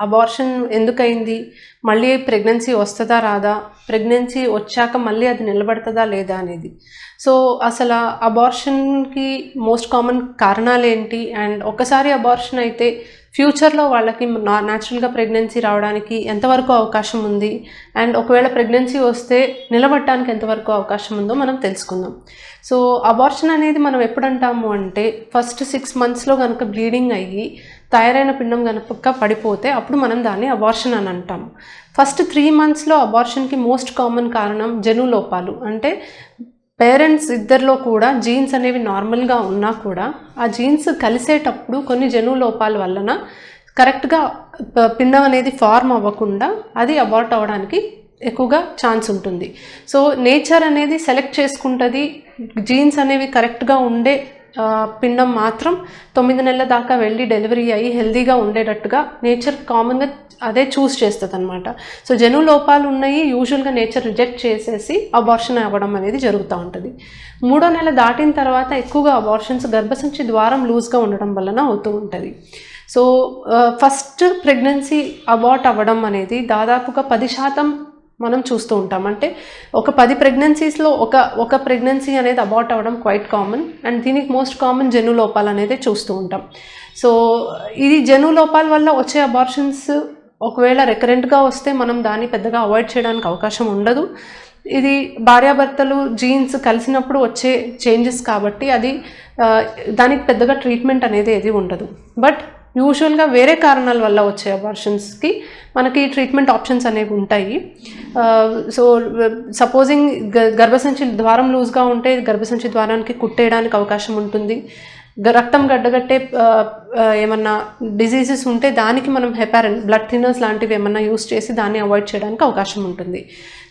Abortion ఎందుకైంది? మళ్ళీ pregnancy వస్తుందా రాదా? ప్రెగ్నెన్సీ వచ్చాక మళ్ళీ అది నిలబడుతుందా లేదా అనేది. సో అసలు అబార్షన్కి మోస్ట్ కామన్ కారణాలు ఏంటి? అండ్ ఒకసారి అబార్షన్ అయితే ఫ్యూచర్లో వాళ్ళకి నా న్యాచురల్గా ప్రెగ్నెన్సీ రావడానికి ఎంతవరకు అవకాశం ఉంది? అండ్ ఒకవేళ ప్రెగ్నెన్సీ వస్తే నిలబడటానికి ఎంతవరకు అవకాశం ఉందో మనం తెలుసుకుందాం. సో అబార్షన్ అనేది మనం ఎప్పుడు అంటాము అంటే ఫస్ట్ సిక్స్ మంత్స్లో కనుక బ్లీడింగ్ అయ్యి తయారైన పిండం కనుక పడిపోతే అప్పుడు మనం దాన్ని అబార్షన్ అని అంటాం. ఫస్ట్ త్రీ మంత్స్లో అబార్షన్కి మోస్ట్ కామన్ కారణం జను లోపాలు అంటే పేరెంట్స్ ఇద్దరిలో కూడా జీన్స్ అనేవి నార్మల్గా ఉన్నా కూడా ఆ జీన్స్ కలిసేటప్పుడు కొన్ని జను లోపాల వలన కరెక్ట్గా పిండం అనేది ఫార్మ్ అవ్వకుండా అది అబార్ట్ అవ్వడానికి ఎక్కువగా ఛాన్స్ ఉంటుంది. సో నేచర్ అనేది సెలెక్ట్ చేసుకుంటుంది. జీన్స్ అనేవి కరెక్ట్గా ఉండే పిండం మాత్రం తొమ్మిది నెలల దాకా వెళ్ళి డెలివరీ అయ్యి హెల్దీగా ఉండేటట్టుగా నేచర్ కామన్గా అదే చూస్ చేస్తుంది అనమాట సో జను లోపాలు ఉన్నాయి యూజువల్గా నేచర్ రిజెక్ట్ చేసేసి అబార్షన్ అవ్వడం అనేది జరుగుతూ ఉంటుంది. మూడో నెల దాటిన తర్వాత ఎక్కువగా అబార్షన్స్ గర్భసంచి ద్వారం లూజ్గా ఉండడం వలన అవుతూ ఉంటుంది. సో ఫస్ట్ ప్రెగ్నెన్సీ అబార్ట్ అవ్వడం అనేది దాదాపుగా పది శాతం మనం చూస్తూ ఉంటాం. అంటే ఒక పది ప్రెగ్నెన్సీస్లో ఒక ఒక ప్రెగ్నెన్సీ అనేది అబార్ట్ అవ్వడం క్వైట్ కామన్ అండ్ దీనికి మోస్ట్ కామన్ జను లోపాలు అనేది చూస్తూ ఉంటాం. సో ఇది జను లోపాల వల్ల వచ్చే అబార్షన్స్ ఒకవేళ రికరెంట్గా వస్తే మనం దాన్ని పెద్దగా అవాయిడ్ చేయడానికి అవకాశం ఉండదు. ఇది భార్యాభర్తలు జీన్స్ కలిసినప్పుడు వచ్చే చేంజెస్ కాబట్టి అది దానికి పెద్దగా ట్రీట్మెంట్ అనేది ఏది ఉండదు. బట్ యూజువల్గా వేరే కారణాల వల్ల వచ్చే అబార్షన్స్కి మనకి ట్రీట్మెంట్ ఆప్షన్స్ అనేవి ఉంటాయి. సో సపోజింగ్ గర్భసంచి ద్వారం లూజ్గా ఉంటే గర్భసంచి ద్వారానికి కుట్టేయడానికి అవకాశం ఉంటుంది. రక్తం గడ్డగట్టే ఏమన్నా డిసీజెస్ ఉంటే దానికి మనం హెపారిన్ బ్లడ్ థినర్స్ లాంటివి ఏమన్నా యూస్ చేసి దాన్ని అవాయిడ్ చేయడానికి అవకాశం ఉంటుంది.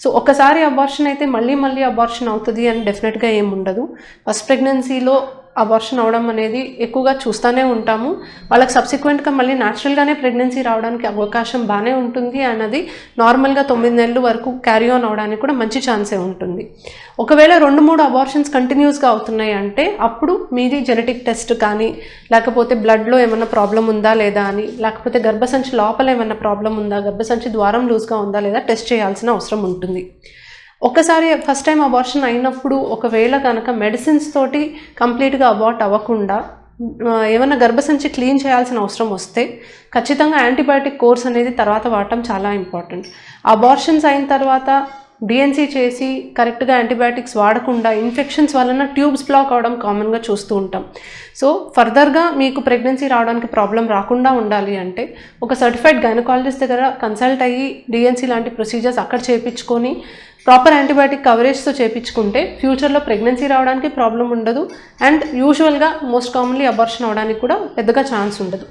సో ఒకసారి అబార్షన్ అయితే మళ్ళీ మళ్ళీ అబార్షన్ అవుతుంది అని డెఫినెట్గా ఏమి ఉండదు. ఫస్ట్ ప్రెగ్నెన్సీలో అబార్షన్ అవడం అనేది ఎక్కువగా చూస్తూనే ఉంటాము. వాళ్ళకి సబ్సిక్వెంట్గా మళ్ళీ న్యాచురల్గానే ప్రెగ్నెన్సీ రావడానికి అవకాశం బాగానే ఉంటుంది అన్నది నార్మల్గా తొమ్మిది నెలల వరకు క్యారీ ఆన్ అవడానికి కూడా మంచి ఛాన్సే ఉంటుంది. ఒకవేళ రెండు మూడు అబార్షన్స్ కంటిన్యూస్గా అవుతున్నాయి అంటే అప్పుడు మీది జెనెటిక్ టెస్ట్ కానీ లేకపోతే బ్లడ్లో ఏమైనా ప్రాబ్లం ఉందా లేదా అని లేకపోతే గర్భసంచి లోపల ఏమైనా ప్రాబ్లం ఉందా గర్భసంచి ద్వారం లూజ్గా ఉందా లేదా టెస్ట్ చేయాల్సిన అవసరం ఉంటుంది. ఒకసారి ఫస్ట్ టైం అబార్షన్ అయినప్పుడు ఒకవేళ కనుక మెడిసిన్స్ తోటి కంప్లీట్గా అబార్ట్ అవ్వకుండా ఏమైనా ఏమన్నా గర్భసంచి క్లీన్ చేయాల్సిన అవసరం వస్తే ఖచ్చితంగా యాంటీబయాటిక్ కోర్స్ అనేది తర్వాత వాడటం చాలా ఇంపార్టెంట్ అబార్షన్స్ అయిన తర్వాత డిఎన్సీ చేసి కరెక్ట్గా యాంటీబయాటిక్స్ వాడకుండా ఇన్ఫెక్షన్స్ వలన ట్యూబ్స్ బ్లాక్ అవడం కామన్గా చూస్తూ ఉంటాం. సో ఫర్దర్గా మీకు ప్రెగ్నెన్సీ రావడానికి ప్రాబ్లం రాకుండా ఉండాలి అంటే ఒక సర్టిఫైడ్ గైనకాలజిస్ట్ దగ్గర కన్సల్ట్ అయ్యి డిఎన్సీ లాంటి ప్రొసీజర్స్ అక్కడ చేయించుకొని ప్రాపర్ యాంటీబయాటిక్ కవరేజ్తో చేయించుకుంటే ఫ్యూచర్లో ప్రెగ్నెన్సీ రావడానికి ప్రాబ్లం ఉండదు అండ్ యూజువల్గా మోస్ట్ కామన్లీ అబార్షన్ అవడానికి కూడా పెద్దగా ఛాన్స్ ఉండదు.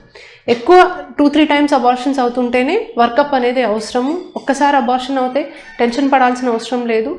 ఎక్కువ టూ త్రీ టైమ్స్ అబార్షన్స్ అవుతుంటేనే వర్కప్ అనేది అవసరము. ఒక్కసారి అబార్షన్ అవుతే టెన్షన్ పడాల్సిన అవసరం లేదు.